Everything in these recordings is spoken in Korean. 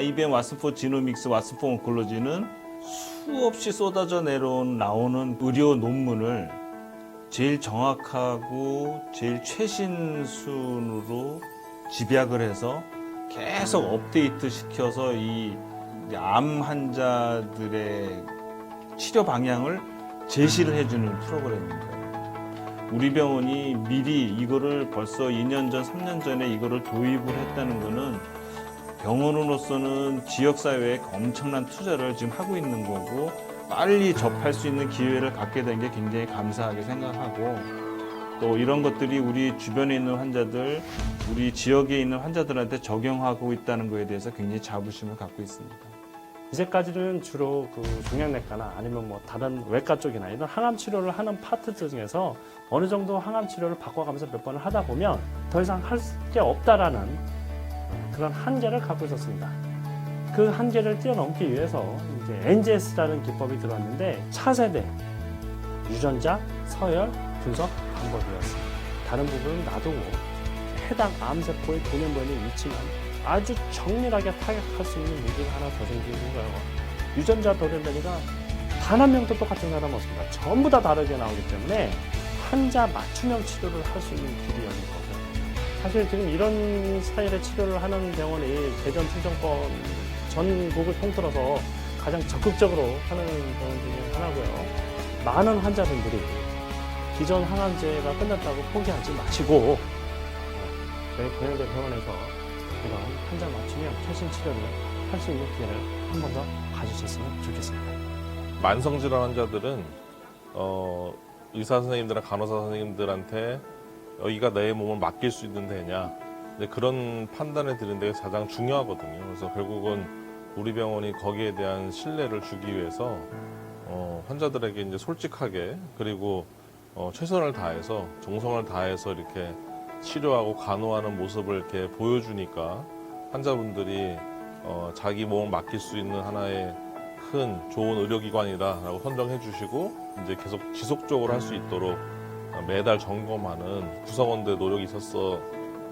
이 YBM 왓슨포 지노믹스 왓슨포 온콜로지는 수없이 쏟아져 내려온 나오는 의료 논문을 제일 정확하고 제일 최신 순으로 집약을 해서 계속 업데이트 시켜서 이 암 환자들의 치료 방향을 제시를 해주는 프로그램인 거예요. 우리 병원이 미리 이거를 벌써 2년 전, 3년 전에 이거를 도입을 했다는 거는 병원으로서는 지역사회에 엄청난 투자를 지금 하고 있는 거고 빨리 접할 수 있는 기회를 갖게 된 게 굉장히 감사하게 생각하고 또 이런 것들이 우리 주변에 있는 환자들, 우리 지역에 있는 환자들한테 적용하고 있다는 거에 대해서 굉장히 자부심을 갖고 있습니다. 이제까지는 주로 그 종양내과나 아니면 뭐 다른 외과 쪽이나 이런 항암 치료를 하는 파트 중에서 어느 정도 항암 치료를 바꿔가면서 몇 번을 하다 보면 더 이상 할 게 없다라는 그런 한계를 갖고 있었습니다. 그 한계를 뛰어넘기 위해서 이제 NGS라는 기법이 들어왔는데 차세대 유전자 서열 분석 방법이었습니다. 다른 부분은 놔두고 해당 암세포의 돌연변이 위치만 아주 정밀하게 타격할 수 있는 무기가 하나 더 생기는 거예요. 유전자 돌연변이가 단 한 명도 똑같은 사람 없습니다. 전부 다 다르게 나오기 때문에 환자 맞춤형 치료를 할 수 있는 길이 열린 거죠. 사실 지금 이런 스타일의 치료를 하는 병원이 대전 충청권 전국을 통틀어서 가장 적극적으로 하는 병원 중에 하나고요. 많은 환자분들이 기존 항암제가 끝났다고 포기하지 마시고 저희 고양대 병원에서 이런 환자 맞춤형 최신 치료를 할 수 있는 기회를 한 번 더 가지셨으면 좋겠습니다. 만성질환 환자들은 어, 의사 선생님들이나 간호사 선생님들한테 여기가 내 몸을 맡길 수 있는 데냐 그런 판단을 드리는 데 가장 중요하거든요. 그래서 결국은 우리 병원이 거기에 대한 신뢰를 주기 위해서 어, 환자들에게 이제 솔직하게 그리고 어, 최선을 다해서 정성을 다해서 이렇게 치료하고 간호하는 모습을 이렇게 보여주니까 환자분들이 어, 자기 몸을 맡길 수 있는 하나의 큰 좋은 의료기관이다라고 선정해 주시고 이제 계속 지속적으로 할 수 있도록 매달 점검하는 구성원들의 노력이 있어서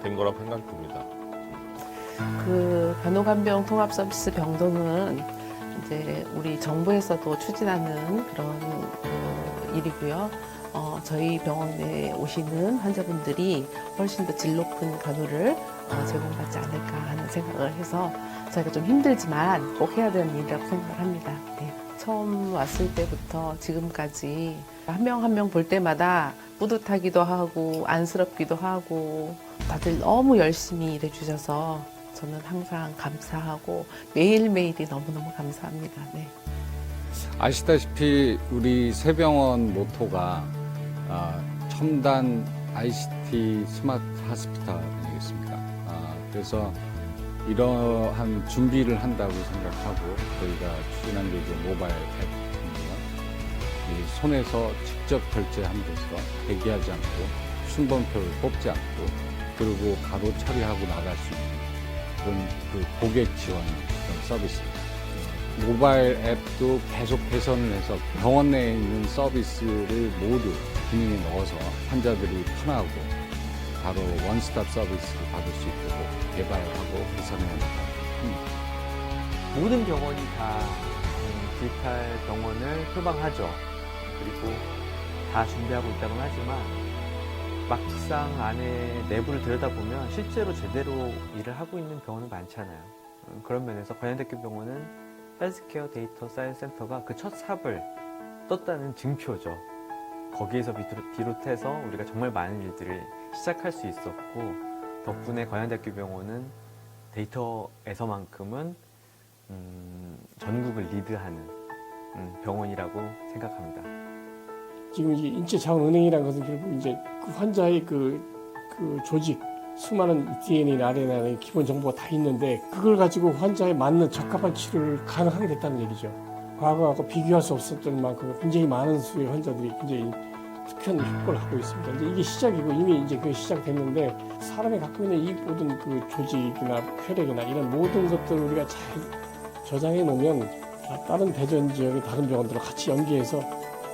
된 거라고 생각됩니다. 그 간호간병 통합 서비스 병동은 이제 우리 정부에서도 추진하는 그런 그 일이고요. 어, 저희 병원에 오시는 환자분들이 훨씬 더 질 높은 간호를 어, 제공받지 않을까 하는 생각을 해서 저희가 좀 힘들지만 꼭 해야 되는 일이라고 생각을 합니다. 네. 처음 왔을 때부터 지금까지 한 명 한 명 볼 때마다 뿌듯하기도 하고 안쓰럽기도 하고 다들 너무 열심히 일해 주셔서 저는 항상 감사하고 매일매일이 너무너무 감사합니다. 네. 아시다시피 우리 새병원 모토가 아, 첨단 ICT 스마트 하스피탈 아니겠습니까? 아, 그래서 이러한 준비를 한다고 생각하고 저희가 추진한 게 이제 모바일. 이 손에서 직접 결제하면서 대기하지 않고 순번표를 뽑지 않고 그리고 바로 처리하고 나갈 수 있는 그런 그 고객 지원 그런 서비스입니다. 모바일 앱도 계속 개선을 해서 병원 내에 있는 서비스를 모두 기능에 넣어서 환자들이 편하고 바로 원스톱 서비스를 받을 수 있도록 개발하고 개선해 나갑니다. 모든 병원이 다 음, 디지털 병원을 표방하죠. 그리고 다 준비하고 있다고는 하지만 막상 안에 내부를 들여다보면 실제로 제대로 일을 하고 있는 병원은 많지 않아요. 음, 그런 면에서 관현대교 병원은 헬스케어 데이터 사이언스 센터가 그 첫 삽을 떴다는 증표죠. 거기에서 비롯- 비롯해서 우리가 정말 많은 일들을 시작할 수 있었고 덕분에 관현대학교 병원은 데이터에서만큼은 음, 전국을 리드하는 음, 병원이라고 생각합니다. 지금 이 인체 자원은행이라는 것은 결국 이제 그 환자의 그, 그 조직, 수많은 DNA나 RNA의 기본 정보가 다 있는데 그걸 가지고 환자에 맞는 적합한 치료를 가능하게 됐다는 얘기죠. 과거하고 비교할 수 없었던 만큼 굉장히 많은 수의 환자들이 굉장히 특별한 효과를 갖고 있습니다. 이제 이게 시작이고 이미 이제 그 시작됐는데 사람이 갖고 있는 이 모든 그 조직이나 혈액이나 이런 모든 것들을 우리가 잘 저장해 놓으면 다른 대전 지역의 다른 병원들과 같이 연계해서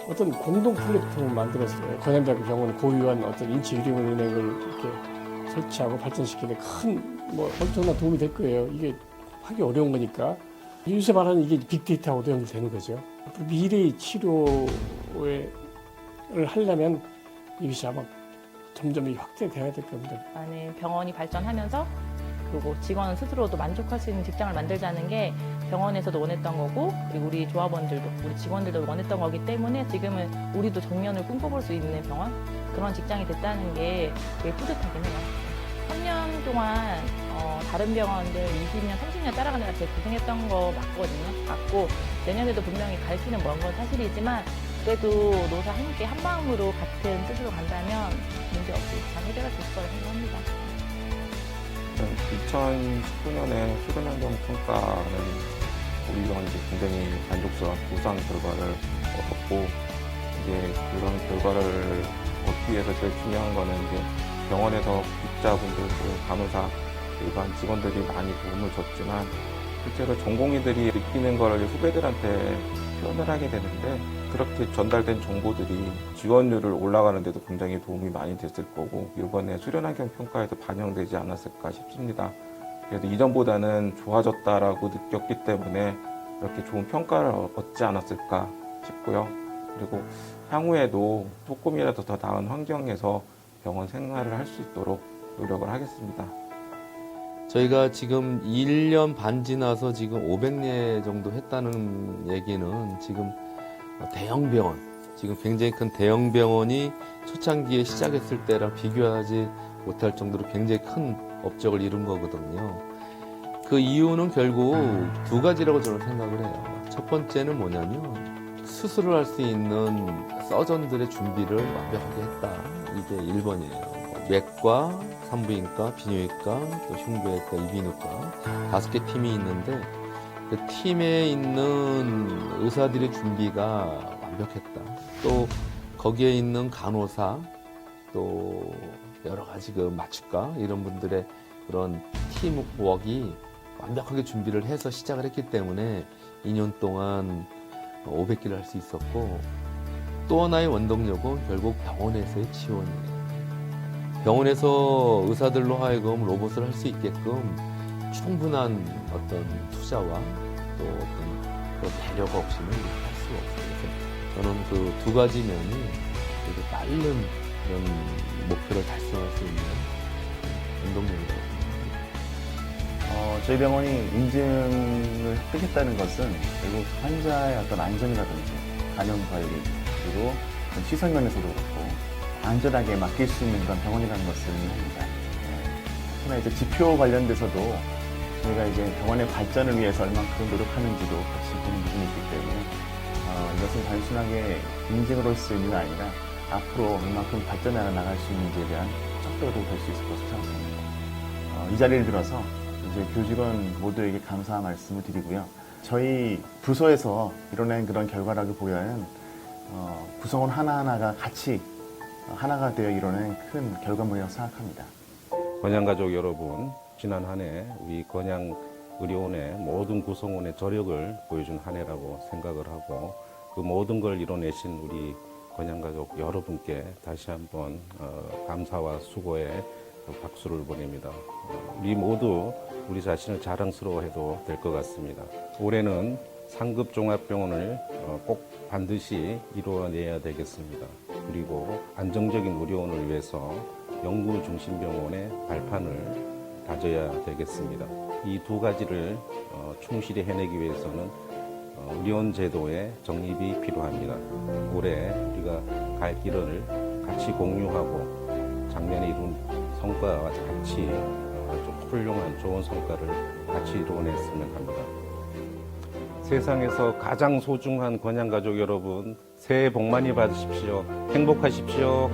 어떤 공동 플랫폼을 만들었어요. 건양대학교 병원 고유한 어떤 인체 유림은행을 이렇게 설치하고 발전시키는 큰 뭐 엄청난 도움이 될 거예요. 이게 하기 어려운 거니까 요새 말하는 이게 빅데이터하고도 연결되는 거죠. 미래의 치료를 하려면 이것이 아마 점점 이 확대돼야 될 겁니다. 많은 병원이 발전하면서 그리고 직원 스스로도 만족할 수 있는 직장을 만들자는 게 병원에서도 원했던 거고 그리고 우리 조합원들도 우리 직원들도 원했던 거기 때문에 지금은 우리도 정년을 꿈꿔볼 수 있는 병원 그런 직장이 됐다는 게 되게 뿌듯하긴 해요. 3년 동안 어, 다른 병원들 20년, 30년 따라가느라 되게 고생했던 거 맞거든요. 맞고 내년에도 분명히 갈 길은 먼건 사실이지만 그래도 노사 함께 한 마음으로 같은 뜻으로 간다면 문제 없이 잘 해결할 수 있을 거라 생각합니다. 2019년에 수련환경 평가는 우리 병원이 이제 굉장히 만족스러운 우수한 결과를 얻었고 이제 그런 결과를 얻기 위해서 제일 중요한 거는 이제 병원에서 입자분들, 그리고 간호사, 일반 직원들이 많이 도움을 줬지만 실제로 전공의들이 느끼는 걸 후배들한테 표현을 하게 되는데 그렇게 전달된 정보들이 지원율을 올라가는 데도 굉장히 도움이 많이 됐을 거고 이번에 수련환경 평가에도 반영되지 않았을까 싶습니다. 그래도 이전보다는 좋아졌다라고 느꼈기 때문에 이렇게 좋은 평가를 얻지 않았을까 싶고요. 그리고 향후에도 조금이라도 더 나은 환경에서 병원 생활을 할 수 있도록 노력을 하겠습니다. 저희가 지금 1년 반 지나서 지금 500례 정도 했다는 얘기는 지금 대형 병원, 지금 굉장히 큰 대형 병원이 초창기에 시작했을 때랑 비교하지 못할 정도로 굉장히 큰 업적을 이룬 거거든요. 그 이유는 결국 두 가지라고 저는 생각을 해요. 첫 번째는 뭐냐면 수술을 할 수 있는 서전들의 준비를 완벽하게 했다. 이게 1번이에요. 외과, 산부인과, 비뇨기과, 또 흉부외과, 이비인후과 다섯 개 팀이 있는데 그 팀에 있는 의사들의 준비가 완벽했다. 또 거기에 있는 간호사, 또 여러 가지 그 마취과 이런 분들의 그런 팀워크가 완벽하게 준비를 해서 시작을 했기 때문에 2년 동안 500기를 할 수 있었고 또 하나의 원동력은 결국 병원에서의 지원이에요. 병원에서 의사들로 하여금 로봇을 할 수 있게끔 충분한 어떤 투자와 또 어떤 그런 배려가 없이는 할수 없어요. 그래서 저는 그 두 가지 면이 되게 빠른 그런 목표를 달성할 수 있는 원동력이라고 생각합니다. 어, 저희 병원이 인증을 획득했다는 것은 결국 환자의 어떤 안전이라든지 감염 관리 그리고 시설 면에서도 그렇고 안전하게 맡길 수 있는 그런 병원이라는 것을 의미합니다. 예. 하나 이제 지표 관련돼서도 저희가 이제 병원의 발전을 위해서 얼만큼 노력하는지도 같이 보는 부분이 있기 때문에 어, 이것은 단순하게 인증으로서의 의미가 아니라 앞으로 얼만큼 발전해 나갈 수 있는지에 대한 척도도 될 수 있을 것으로 생각합니다. 어, 이 자리를 들어서 이제 교직원 모두에게 감사 말씀을 드리고요. 저희 부서에서 이뤄낸 그런 결과라고 보기에는 어, 구성원 하나하나가 같이 하나가 되어 이뤄낸 큰 결과물이라고 생각합니다. 건양가족 여러분, 지난 한 해 우리 건양 의료원의 모든 구성원의 저력을 보여준 한 해라고 생각을 하고 그 모든 걸 이뤄내신 우리 건양가족 여러분께 다시 한번 어, 감사와 수고의 박수를 보냅니다. 어, 우리 모두 우리 자신을 자랑스러워해도 될 것 같습니다. 올해는 상급 종합병원을 어, 꼭 반드시 이루어내야 되겠습니다. 그리고 안정적인 의료원을 위해서 연구 중심 병원의 발판을 다져야 되겠습니다. 이 두 가지를 어, 충실히 해내기 위해서는 어, 의료원 제도의 정립이 필요합니다. 올해 우리가 갈 길을 같이 공유하고 작년에 이룬 성과와 같이 어, 좀 훌륭한 좋은 성과를 같이 이루어냈으면 합니다. 세상에서 가장 소중한 건양가족 여러분, 새해 복 많이 받으십시오. 행복하십시오.